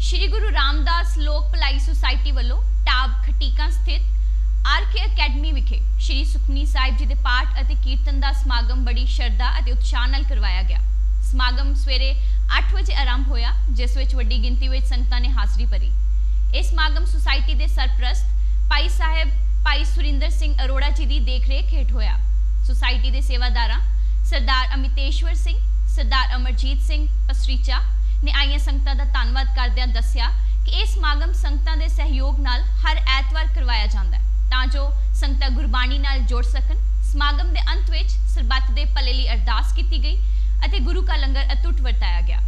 ਸ਼੍ਰੀ ਗੁਰੂ ਰਾਮਦਾਸ ਲੋਕ ਭਲਾਈ ਸੁਸਾਇਟੀ ਵੱਲੋਂ ਟਾਬ ਖਟੀਕਾਂ ਸਥਿਤ ਆਰਕੇ ਅਕੈਡਮੀ ਵਿਖੇ ਸ਼੍ਰੀ ਸੁਖਮਨੀ ਸਾਹਿਬ ਜੀ ਦੇ ਪਾਠ ਅਤੇ ਕੀਰਤਨ ਦਾ ਸਮਾਗਮ ਬੜੀ ਸ਼ਰਧਾ ਅਤੇ ਉਤਸ਼ਾਹ ਨਾਲ ਕਰਵਾਇਆ ਗਿਆ। ਸਮਾਗਮ ਸਵੇਰੇ 8 ਵਜੇ ਆਰੰਭ ਹੋਇਆ, ਜਿਸ ਵਿੱਚ ਵੱਡੀ ਗਿਣਤੀ ਵਿੱਚ ਸੰਗਤਾਂ ਨੇ ਹਾਜ਼ਰੀ ਭਰੀ। ਇਹ ਸਮਾਗਮ ਸੁਸਾਇਟੀ ਦੇ ਸਰਪ੍ਰਸਤ ਭਾਈ ਸਾਹਿਬ ਭਾਈ ਸੁਰਿੰਦਰ ਸਿੰਘ ਅਰੋੜਾ ਜੀ ਦੀ ਦੇਖਰੇਖ ਹੇਠ ਹੋਇਆ। ਸੁਸਾਇਟੀ ਦੇ ਸੇਵਾਦਾਰਾਂ ਸਰਦਾਰ ਅਮਿਤੇਸ਼ਵਰ ਸਿੰਘ, ਸਰਦਾਰ ਅਮਰਜੀਤ ਸਿੰਘ ਪਸਰੀਚਾ ਨੇ ਆਈਆਂ ਸੰਗਤਾਂ ਦਾ ਧੰਨਵਾਦ ਕਰਦਿਆਂ ਦੱਸਿਆ ਕਿ ਇਹ ਸਮਾਗਮ ਸੰਗਤਾਂ ਦੇ ਸਹਿਯੋਗ ਨਾਲ ਹਰ ਐਤਵਾਰ ਕਰਵਾਇਆ ਜਾਂਦਾ ਹੈ, ਤਾਂ ਜੋ ਸੰਗਤਾਂ ਗੁਰਬਾਣੀ ਨਾਲ ਜੁੜ ਸਕਣ। ਸਮਾਗਮ ਦੇ ਅੰਤ ਵਿੱਚ ਸਰਬੱਤ ਦੇ ਭਲੇ ਲਈ ਅਰਦਾਸ ਕੀਤੀ ਗਈ ਅਤੇ ਗੁਰੂ ਕਾ ਲੰਗਰ ਅਤੁੱਟ ਵਰਤਾਇਆ ਗਿਆ।